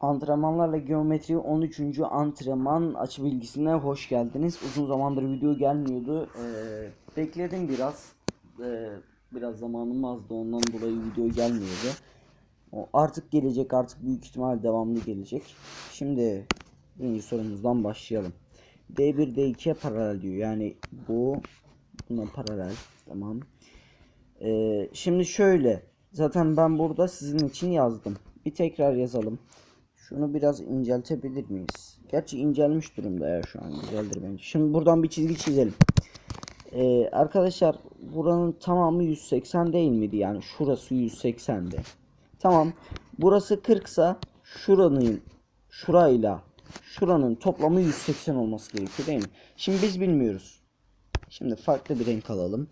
Antrenmanlarla geometri 13. antrenman açı bilgisine hoş geldiniz. Uzun zamandır video gelmiyordu. Ee, bekledim biraz. Ee, biraz zamanım azdı ondan dolayı video gelmiyordu. O artık gelecek artık büyük ihtimal devamlı gelecek. Şimdi birinci sorumuzdan başlayalım. D1 D2'ye paralel diyor. Yani bu buna paralel. Tamam. Ee, şimdi şöyle. Zaten ben burada sizin için yazdım. Bir tekrar yazalım. Şunu biraz inceltebilir miyiz? Gerçi incelmiş durumda ya şu an. Güzeldir bence. Şimdi buradan bir çizgi çizelim. Ee, arkadaşlar buranın tamamı 180 değil miydi? Yani şurası 180'di. Tamam. Burası 40 sa şuranın şurayla şuranın toplamı 180 olması gerekiyor değil mi? Şimdi biz bilmiyoruz. Şimdi farklı bir renk alalım.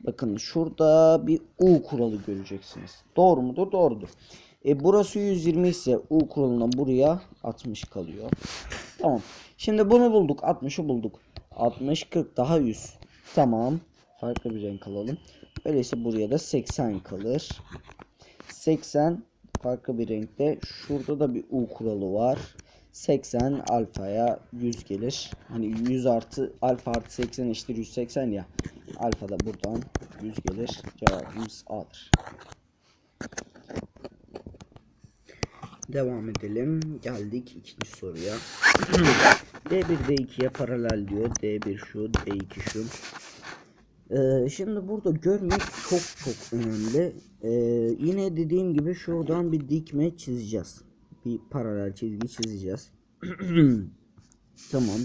Bakın şurada bir U kuralı göreceksiniz. Doğru mudur? Doğrudur. E, burası 120 ise U kuralından buraya 60 kalıyor. Tamam. Şimdi bunu bulduk. 60'ı bulduk. 60, 40 daha 100. Tamam. Farklı bir renk alalım. Öyleyse buraya da 80 kalır. 80 farklı bir renkte. Şurada da bir U kuralı var. 80 alfaya 100 gelir. Hani 100 artı alfa artı 80 eşittir 180 ya. Alfa da buradan 100 gelir. Cevabımız A'dır. Devam edelim. Geldik ikinci soruya. D1 D2'ye paralel diyor. D1 şu, D2 şu. Ee, şimdi burada görmek çok çok önemli. Ee, yine dediğim gibi şuradan bir dikme çizeceğiz. Bir paralel çizgi çizeceğiz. tamam.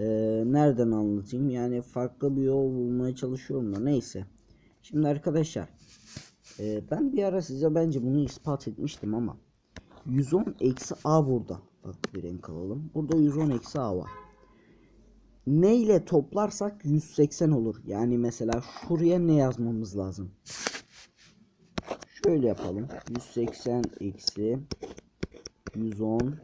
Ee, nereden anlatayım? Yani farklı bir yol bulmaya çalışıyorum da neyse. Şimdi arkadaşlar ee, ben bir ara size bence bunu ispat etmiştim ama 110 eksi a burada. Bak bir renk alalım. Burada 110 eksi a var. Ne ile toplarsak 180 olur. Yani mesela şuraya ne yazmamız lazım? Şöyle yapalım. 180 eksi 110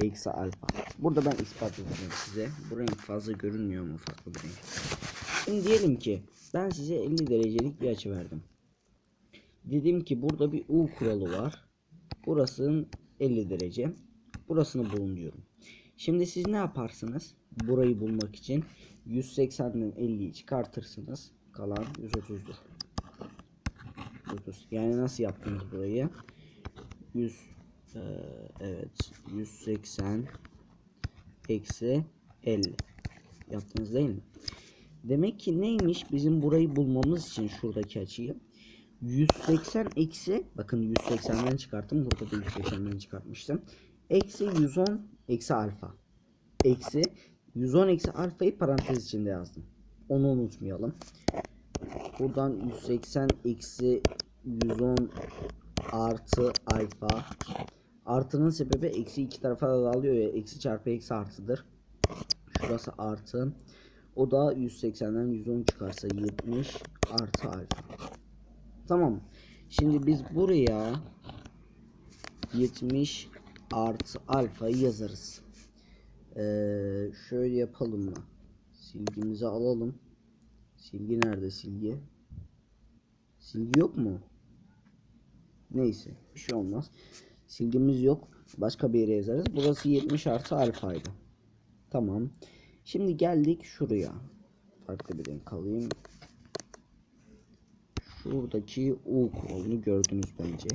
eksi alfa. Burada ben ispat edeceğim size. Bu renk fazla görünmüyor mu farklı bir renk? Şimdi diyelim ki ben size 50 derecelik bir açı verdim. Dedim ki burada bir U kuralı var. Burasının 50 derece. Burasını bulun diyorum. Şimdi siz ne yaparsınız? Burayı bulmak için 180'den 50'yi çıkartırsınız. Kalan 130'dur. 30. Yani nasıl yaptınız burayı? 100 e, evet 180 eksi 50 yaptınız değil mi? Demek ki neymiş bizim burayı bulmamız için şuradaki açıyı 180 eksi bakın 180'den çıkarttım burada da 180'den çıkartmıştım. Eksi 110 eksi alfa. Eksi 110 eksi alfayı parantez içinde yazdım. Onu unutmayalım. Buradan 180 eksi 110 artı alfa. Artının sebebi eksi iki tarafa da dağılıyor ya. Eksi çarpı eksi artıdır. Şurası artı. O da 180'den 110 çıkarsa 70 artı alfa. Tamam. Şimdi biz buraya 70 artı alfayı yazarız. Ee, şöyle yapalım mı? Silgimizi alalım. Silgi nerede silgi? Silgi yok mu? Neyse bir şey olmaz. Silgimiz yok. Başka bir yere yazarız. Burası 70 artı alfaydı. Tamam. Şimdi geldik şuraya. Farklı bir renk alayım. Şuradaki U kuralını gördünüz bence.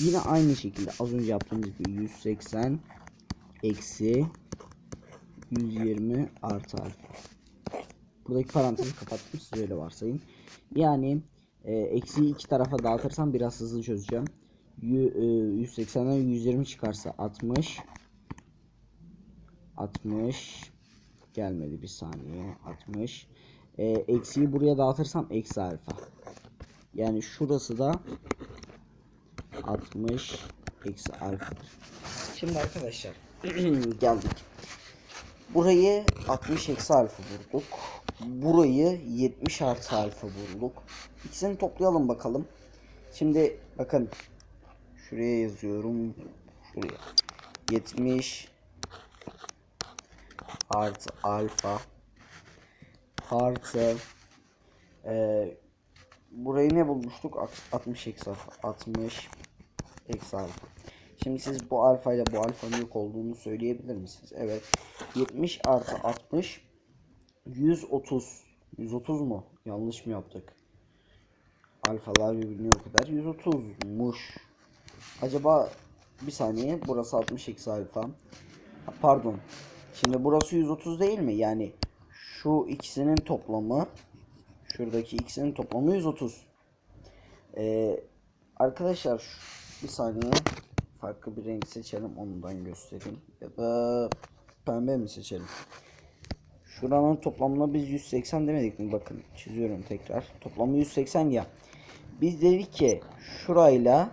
Yine aynı şekilde az önce yaptığımız gibi 180 eksi 120 artı alfa. Buradaki parantezi kapattım siz öyle varsayın. Yani e, eksi iki tarafa dağıtırsam biraz hızlı çözeceğim. Yü, e, 180'den 120 çıkarsa 60 60 gelmedi bir saniye 60 e, eksiği buraya dağıtırsam eksi alfa yani şurası da 60 eksi alfadır. Şimdi arkadaşlar geldik. Burayı 60 eksi alfa bulduk. Burayı 70 artı alfa bulduk. İkisini toplayalım bakalım. Şimdi bakın şuraya yazıyorum. Şuraya. 70 artı alfa artı e, burayı ne bulmuştuk? 60 eksi alfa. 60 eksi alfa. Şimdi siz bu alfa ile bu alfanın yok olduğunu söyleyebilir misiniz? Evet. 70 artı 60 130. 130 mu? Yanlış mı yaptık? Alfalar birbirine o kadar. 130'muş. Acaba bir saniye burası 60 eksi alfa. Pardon. Şimdi burası 130 değil mi? Yani şu ikisinin toplamı şuradaki ikisinin toplamı 130. Ee, arkadaşlar bir saniye farklı bir renk seçelim ondan göstereyim. Ya da pembe mi seçelim? Şuranın toplamına biz 180 demedik mi? Bakın çiziyorum tekrar. Toplamı 180 ya. Biz dedik ki şurayla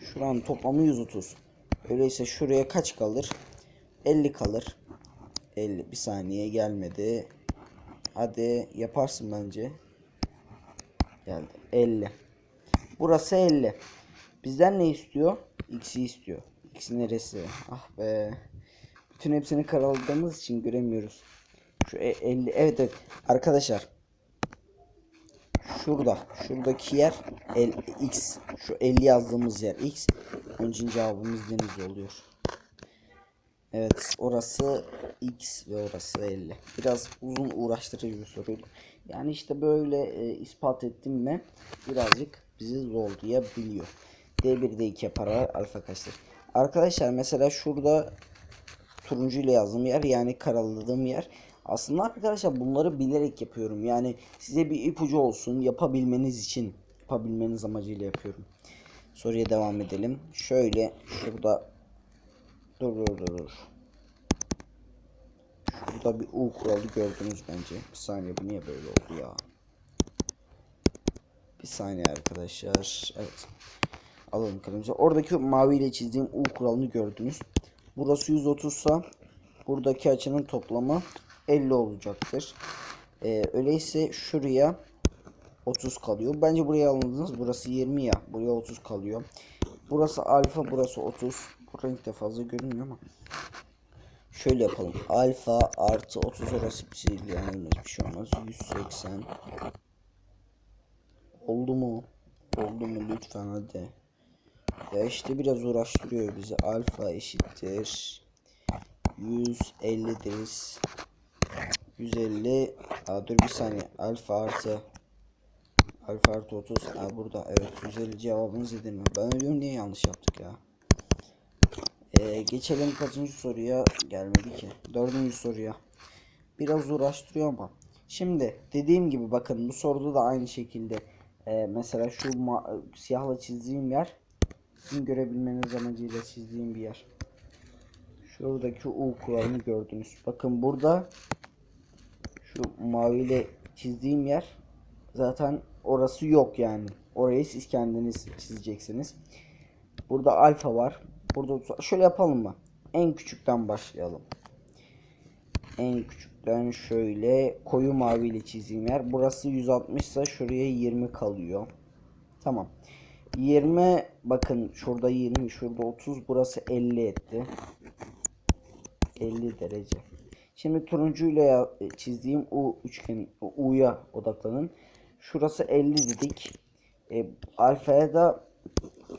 şuranın toplamı 130. Öyleyse şuraya kaç kalır? 50 kalır. 50 bir saniye gelmedi. Hadi yaparsın bence. Geldi. 50. Burası 50. Bizden ne istiyor? X'i istiyor. X neresi? Ah be. Bütün hepsini karaladığımız için göremiyoruz. Şu e- 50 evet evet arkadaşlar. Şurada şuradaki yer el, X. Şu 50 yazdığımız yer X. Onun cevabımız deniz oluyor. Evet orası X ve orası 50. Biraz uzun uğraştırıcı bir soruydu. Yani işte böyle e, ispat ettim mi birazcık bizi zorlayabiliyor. D1 D2 yapar alfa kaçtır? Arkadaşlar mesela şurada turuncu ile yazdığım yer yani karaladığım yer. Aslında arkadaşlar bunları bilerek yapıyorum. Yani size bir ipucu olsun yapabilmeniz için yapabilmeniz amacıyla yapıyorum. Soruya devam edelim. Şöyle şurada dur dur dur dur. Şurada bir U kuralı gördünüz bence. Bir saniye bu niye böyle oldu ya? Bir saniye arkadaşlar. Evet. Alalım kalemimizi. Oradaki mavi ile çizdiğim U kuralını gördünüz. Burası 130 sa buradaki açının toplamı 50 olacaktır. Ee, öyleyse şuraya 30 kalıyor. Bence buraya alındınız. Burası 20 ya. Buraya 30 kalıyor. Burası alfa, burası 30. Bu renk de fazla görünmüyor ama. Şöyle yapalım. Alfa artı 30 orası bir şey yani bir şey olmaz. 180. Oldu mu? Oldu mu lütfen hadi. Ya işte biraz uğraştırıyor bizi. Alfa eşittir. 150 deriz. 150. Aa, dur bir saniye. Alfa artı. Alfa artı 30. Aa, burada evet 150 cevabınız edilmiyor. Ben ölüyorum niye yanlış yaptık ya. Ee, geçelim kaçıncı soruya gelmedi ki. Dördüncü soruya. Biraz uğraştırıyor ama. Şimdi dediğim gibi bakın bu soruda da aynı şekilde. Ee, mesela şu siyahla çizdiğim yer sizin görebilmeniz amacıyla çizdiğim bir yer. Şuradaki U kuralını gördünüz. Bakın burada şu maviyle çizdiğim yer zaten orası yok yani. Orayı siz kendiniz çizeceksiniz. Burada alfa var. Burada şöyle yapalım mı? En küçükten başlayalım. En küçükten şöyle koyu maviyle çizdiğim yer. Burası 160 ise şuraya 20 kalıyor. Tamam. 20 bakın şurada 20 şurada 30 burası 50 etti. 50 derece. Şimdi turuncuyla ya- çizdiğim U üçgen U'ya odaklanın. Şurası 50 dedik. E, alfaya da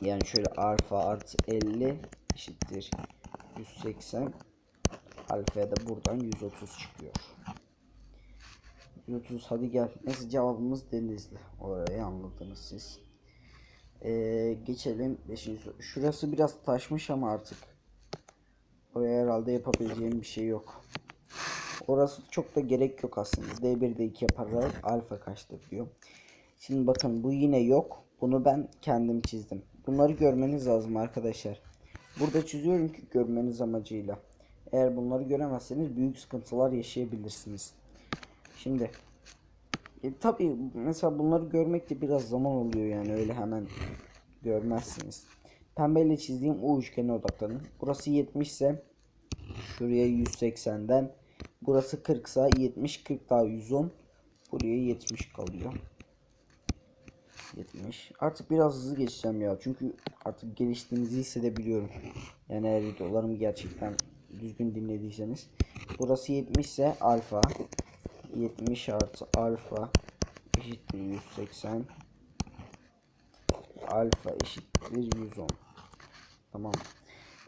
yani şöyle alfa artı 50 eşittir 180. Alfaya da buradan 130 çıkıyor. 130 hadi gel. Neyse cevabımız Denizli. Orayı anladınız siz. Ee, geçelim 5. Şurası biraz taşmış ama artık oraya herhalde yapabileceğim bir şey yok. Orası çok da gerek yok aslında. D1 D2 yaparak alfa kaçtır diyor. Şimdi bakın bu yine yok. Bunu ben kendim çizdim. Bunları görmeniz lazım arkadaşlar. Burada çiziyorum ki görmeniz amacıyla. Eğer bunları göremezseniz büyük sıkıntılar yaşayabilirsiniz. Şimdi e, tabii mesela bunları görmek de biraz zaman oluyor yani öyle hemen görmezsiniz. Pembeyle çizdiğim U üçgene odaklanın. Burası 70 ise şuraya 180'den burası 40 ise 70 40 daha 110 buraya 70 kalıyor. 70. Artık biraz hızlı geçeceğim ya. Çünkü artık geliştiğinizi hissedebiliyorum. Yani eğer videolarımı gerçekten düzgün dinlediyseniz. Burası 70 ise alfa. 70 artı alfa eşittir 180. Alfa eşittir 110. Tamam.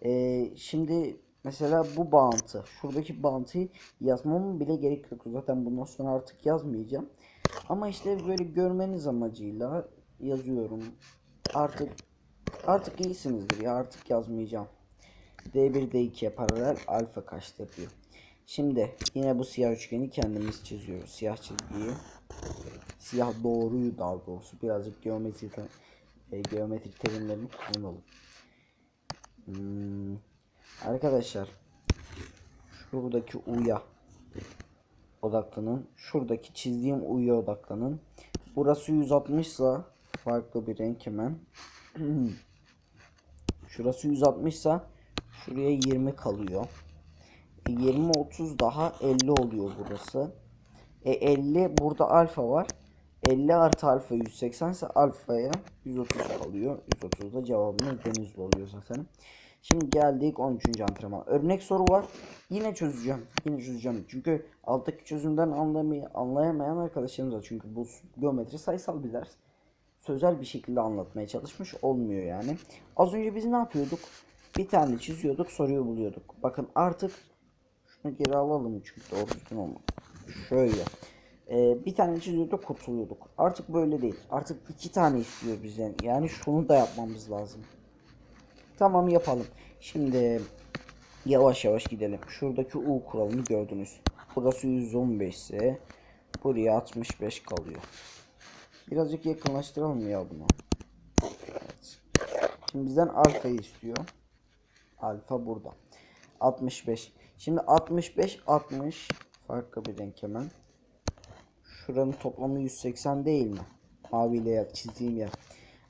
Ee, şimdi mesela bu bağıntı. Şuradaki bağıntıyı yazmam bile gerek yok. Zaten bundan sonra artık yazmayacağım. Ama işte böyle görmeniz amacıyla yazıyorum. Artık artık iyisinizdir ya artık yazmayacağım. D1 D2'ye paralel alfa kaçtır diyor. Şimdi yine bu siyah üçgeni kendimiz çiziyoruz. Siyah çizgiyi. Siyah doğruyu daha doğrusu birazcık geometri e, geometrik terimlerini kullanalım. Hmm, arkadaşlar şuradaki uya odaklanın. Şuradaki çizdiğim uya odaklanın. Burası 160 ise farklı bir renk hemen. Şurası 160 ise şuraya 20 kalıyor. E, 20 30 daha 50 oluyor burası. E 50 burada alfa var. 50 artı alfa 180 ise alfaya 130 kalıyor. 130 da cevabımız denizli oluyor zaten. Şimdi geldik 13. antrenman. Örnek soru var. Yine çözeceğim. Yine çözeceğim. Çünkü alttaki çözümden anlamayı, anlayamayan arkadaşlarımız var. Çünkü bu geometri sayısal bir ders. Sözel bir şekilde anlatmaya çalışmış olmuyor yani. Az önce biz ne yapıyorduk? Bir tane çiziyorduk, soruyu buluyorduk. Bakın artık şunu geri alalım çünkü doğru düzgün olmadı. Şöyle. Ee, bir tane çiziyorduk kurtuluyorduk. Artık böyle değil. Artık iki tane istiyor bizden. Yani şunu da yapmamız lazım. Tamam yapalım. Şimdi yavaş yavaş gidelim. Şuradaki U kuralını gördünüz. Burası 115 ise buraya 65 kalıyor. Birazcık yakınlaştıralım ya bunu. Evet. Şimdi bizden alfayı istiyor. Alfa burada. 65. Şimdi 65 60 farklı bir renk hemen. Şuranın toplamı 180 değil mi? Maviyle yer, çizdiğim yer.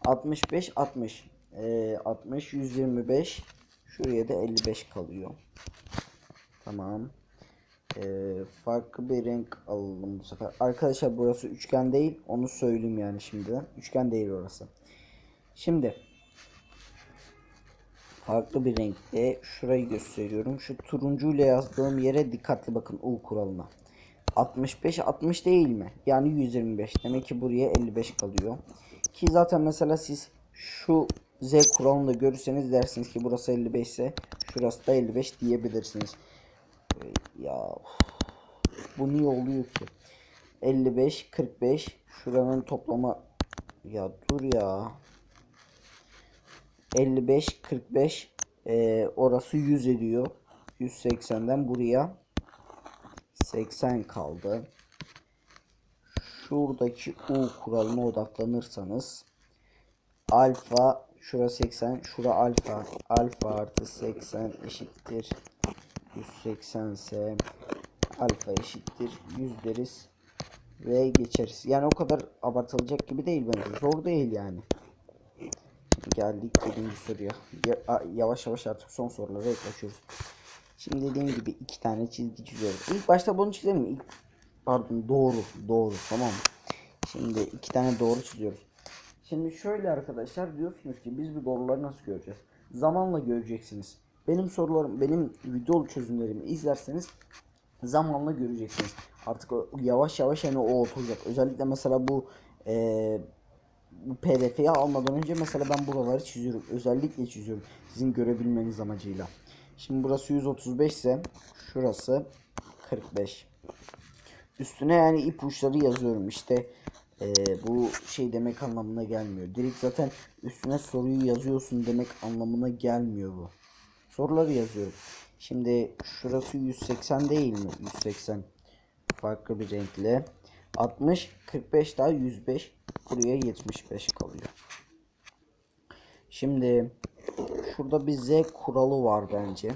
65 60. Ee, 60 125. Şuraya da 55 kalıyor. Tamam. Ee, farklı bir renk alalım bu sefer. Arkadaşlar burası üçgen değil. Onu söyleyeyim yani şimdiden. Üçgen değil orası. Şimdi farklı bir renkte şurayı gösteriyorum. Şu turuncuyla yazdığım yere dikkatli bakın U kuralına. 65 60 değil mi? Yani 125. Demek ki buraya 55 kalıyor. Ki zaten mesela siz şu Z kuralını da görürseniz dersiniz ki burası 55 ise şurası da 55 diyebilirsiniz. Ya bu niye oluyor ki? 55 45 şuranın toplama ya dur ya. 55 45 ee, orası 100 ediyor. 180'den buraya 80 kaldı. Şuradaki U kuralına odaklanırsanız alfa şura 80 şura alfa. Alfa artı 80 eşittir 180 ise alfa eşittir 100 deriz ve geçeriz. Yani o kadar abartılacak gibi değil bence. Zor değil yani. Şimdi geldik birinci soruya. Ya- Yavaş yavaş artık son sorulara yaklaşıyoruz. Şimdi dediğim gibi iki tane çizgi çiziyoruz. İlk başta bunu çizelim. İlk, pardon doğru. Doğru tamam mı? Şimdi iki tane doğru çiziyoruz. Şimdi şöyle arkadaşlar diyorsunuz ki biz bu doğruları nasıl göreceğiz? Zamanla göreceksiniz. Benim sorularım, benim video çözümlerimi izlerseniz zamanla göreceksiniz. Artık yavaş yavaş hani o oturacak. Özellikle mesela bu eee bu PDF'yi almadan önce mesela ben buraları çiziyorum. Özellikle çiziyorum. Sizin görebilmeniz amacıyla. Şimdi burası 135 ise şurası 45. Üstüne yani ipuçları yazıyorum. İşte eee, bu şey demek anlamına gelmiyor. Direkt zaten üstüne soruyu yazıyorsun demek anlamına gelmiyor bu. Soruları yazıyorum. Şimdi şurası 180 değil mi? 180 farklı bir renkle. 60 45 daha 105 buraya 75 kalıyor. Şimdi şurada bir Z kuralı var bence.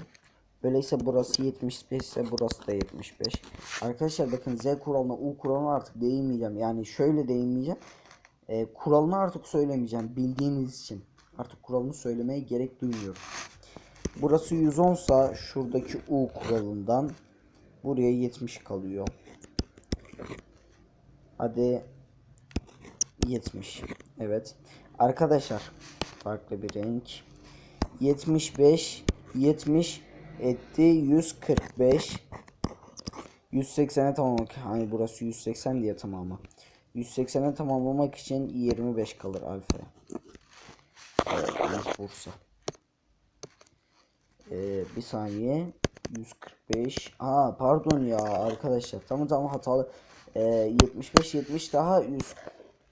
Öyleyse burası 75 ise burası da 75. Arkadaşlar bakın Z kuralına U kuralına artık değinmeyeceğim. Yani şöyle değinmeyeceğim. Ee, kuralını artık söylemeyeceğim bildiğiniz için. Artık kuralını söylemeye gerek duymuyorum. Burası 110 sa şuradaki U kuralından buraya 70 kalıyor. Hadi 70. Evet. Arkadaşlar farklı bir renk. 75 70 etti 145 180'e tamamlamak hani burası 180 diye tamamı 180'e tamamlamak için 25 kalır alfa evet, Bursa Ee, bir saniye. 145. Aa pardon ya arkadaşlar. Tamam tamam hatalı. Ee, 75 70 daha 100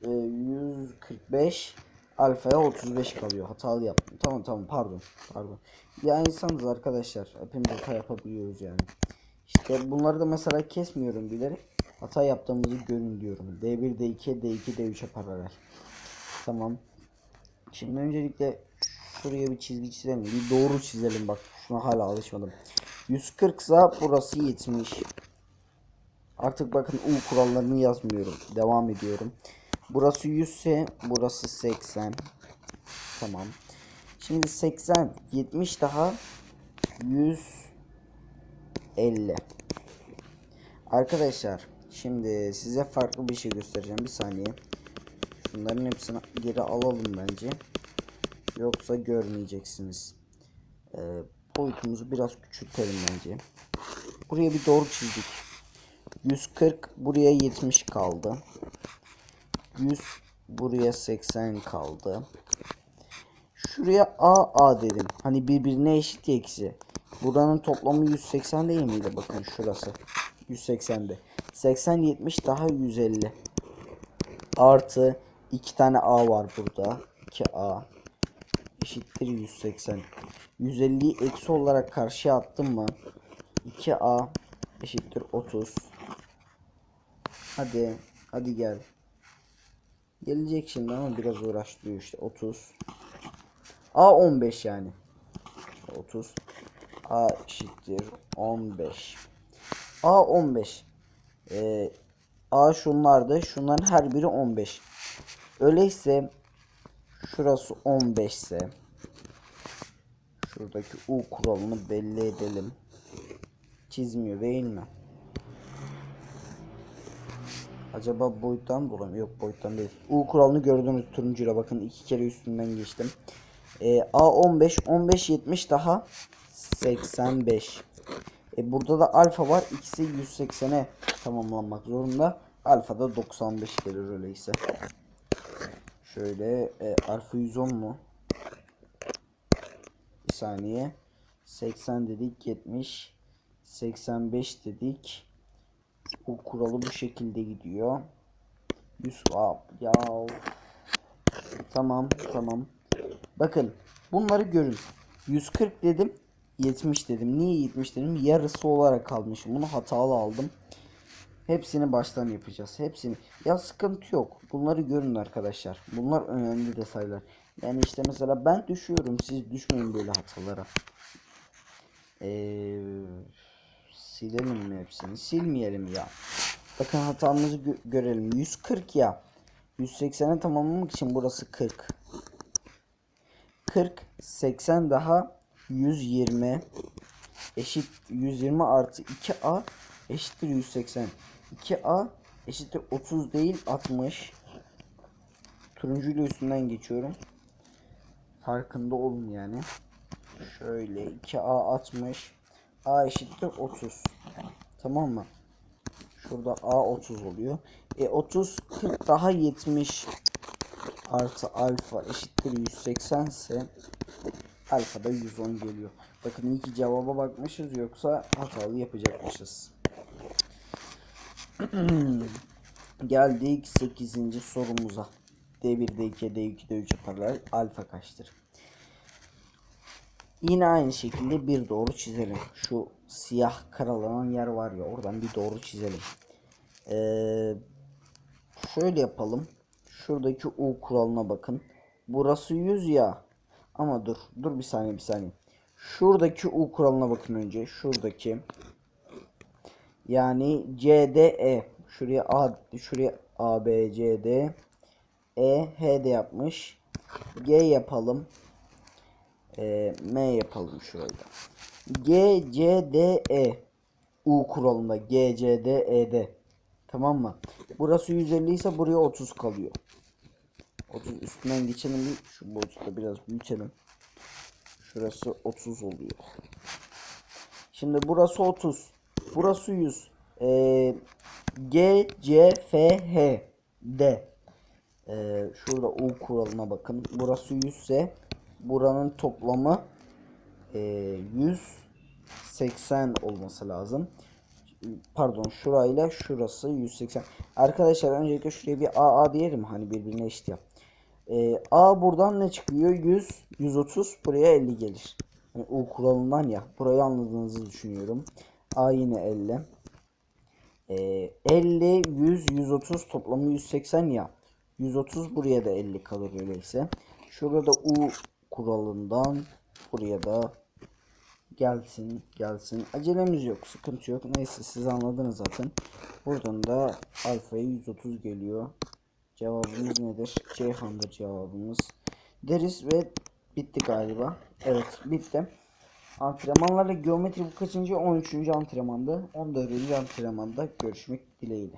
e, 145 alfaya 35 kalıyor. Hatalı yaptım. Tamam tamam pardon. Pardon. Ya insanız arkadaşlar. Hepimiz hata yapabiliyoruz yani. İşte bunları da mesela kesmiyorum bilerek. Hata yaptığımızı görün diyorum. D1, D2, D2, D3'e paralel. Tamam. Şimdi öncelikle şuraya bir çizgi çizelim. Bir doğru çizelim bak. Şuna hala alışmadım. 140 ise burası 70. Artık bakın U kurallarını yazmıyorum. Devam ediyorum. Burası 100 ise burası 80. Tamam. Şimdi 80, 70 daha 150. Arkadaşlar şimdi size farklı bir şey göstereceğim. Bir saniye. Şunların hepsini geri alalım bence. Yoksa görmeyeceksiniz. Ee, boyutumuzu biraz küçültelim bence. Buraya bir doğru çizdik. 140 buraya 70 kaldı. 100 buraya 80 kaldı. Şuraya A A dedim. Hani birbirine eşit ikisi. Buranın toplamı 180 değil miydi? Bakın şurası. 180'de. 80 70 daha 150. Artı 2 tane A var burada. 2A eşittir 180. 150'yi eksi olarak karşıya attım mı? 2A eşittir 30. Hadi. Hadi gel. Gelecek şimdi ama biraz uğraştırıyor işte. 30. A 15 yani. 30. A eşittir 15. A 15. Ee, A şunlardı. Şunların her biri 15. Öyleyse şurası 15 ise şuradaki U kuralını belli edelim. Çizmiyor değil mi? Acaba boyuttan dolayı mı? Yok boyuttan değil. U kuralını gördüğünüz turuncuyla bakın iki kere üstünden geçtim. Ee, A 15 15 70 daha 85. E burada da alfa var. İkisi 180'e tamamlanmak zorunda. Alfa da 95 gelir öyleyse. Şöyle e, alfa 110 mu? Bir saniye. 80 dedik 70 85 dedik. Bu kuralı bu şekilde gidiyor. 100 Aa, ya Tamam tamam. Bakın bunları görün. 140 dedim. 70 dedim. Niye 70 dedim? Yarısı olarak kalmışım. Bunu hatalı aldım. Hepsini baştan yapacağız. Hepsini. Ya sıkıntı yok. Bunları görün arkadaşlar. Bunlar önemli detaylar. Yani işte mesela ben düşüyorum. Siz düşmeyin böyle hatalara. Ee, silelim mi hepsini? Silmeyelim ya. Bakın hatamızı gö- görelim. 140 ya. 180'e tamamlamak için burası 40. 40 80 daha 120 eşit 120 artı 2a eşittir 180 2a eşittir 30 değil 60 turuncuyla üstünden geçiyorum. Farkında olun yani. Şöyle 2a 60 a eşittir 30 tamam mı? Şurada a 30 oluyor. E 30 40 daha 70 artı alfa eşittir 180 ise alfa da 110 geliyor. Bakın iyi ki cevaba bakmışız yoksa hatalı yapacakmışız. Geldik 8. sorumuza. D1, D2, D2, D3 paralel alfa kaçtır? Yine aynı şekilde bir doğru çizelim. Şu siyah karalanan yer var ya oradan bir doğru çizelim. Ee, şöyle yapalım. Şuradaki U kuralına bakın. Burası 100 ya. Ama dur. Dur bir saniye bir saniye. Şuradaki U kuralına bakın önce. Şuradaki. Yani CDE. Şuraya A şuraya A B E H de yapmış. G yapalım. E, M yapalım şurada. G E U kuralında G C E. Tamam mı? Burası 150 ise buraya 30 kalıyor. 30 üstünden geçelim bir şu boyutu da biraz büyütelim. Şurası 30 oluyor. Şimdi burası 30. Burası 100. Ee, G, C, F, H, D. Ee, şurada U kuralına bakın. Burası 100 ise buranın toplamı e, 180 olması lazım. Pardon şurayla şurası 180. Arkadaşlar öncelikle şuraya bir AA diyelim hani birbirine eşit yap. E, A buradan ne çıkıyor? 100, 130 buraya 50 gelir. Yani U kuralından ya. Burayı anladığınızı düşünüyorum. A yine 50. Ee, 50, 100, 130 toplamı 180 ya. 130 buraya da 50 kalır öyleyse. Şurada U kuralından buraya da gelsin gelsin. Acelemiz yok sıkıntı yok. Neyse siz anladınız zaten. Buradan da alfaya 130 geliyor. Cevabımız nedir? Ceyhan'dır cevabımız. Deriz ve bitti galiba. Evet bitti. Antrenmanlarla geometri bu kaçıncı? 13. antrenmanda. 14. antrenmanda görüşmek dileğiyle.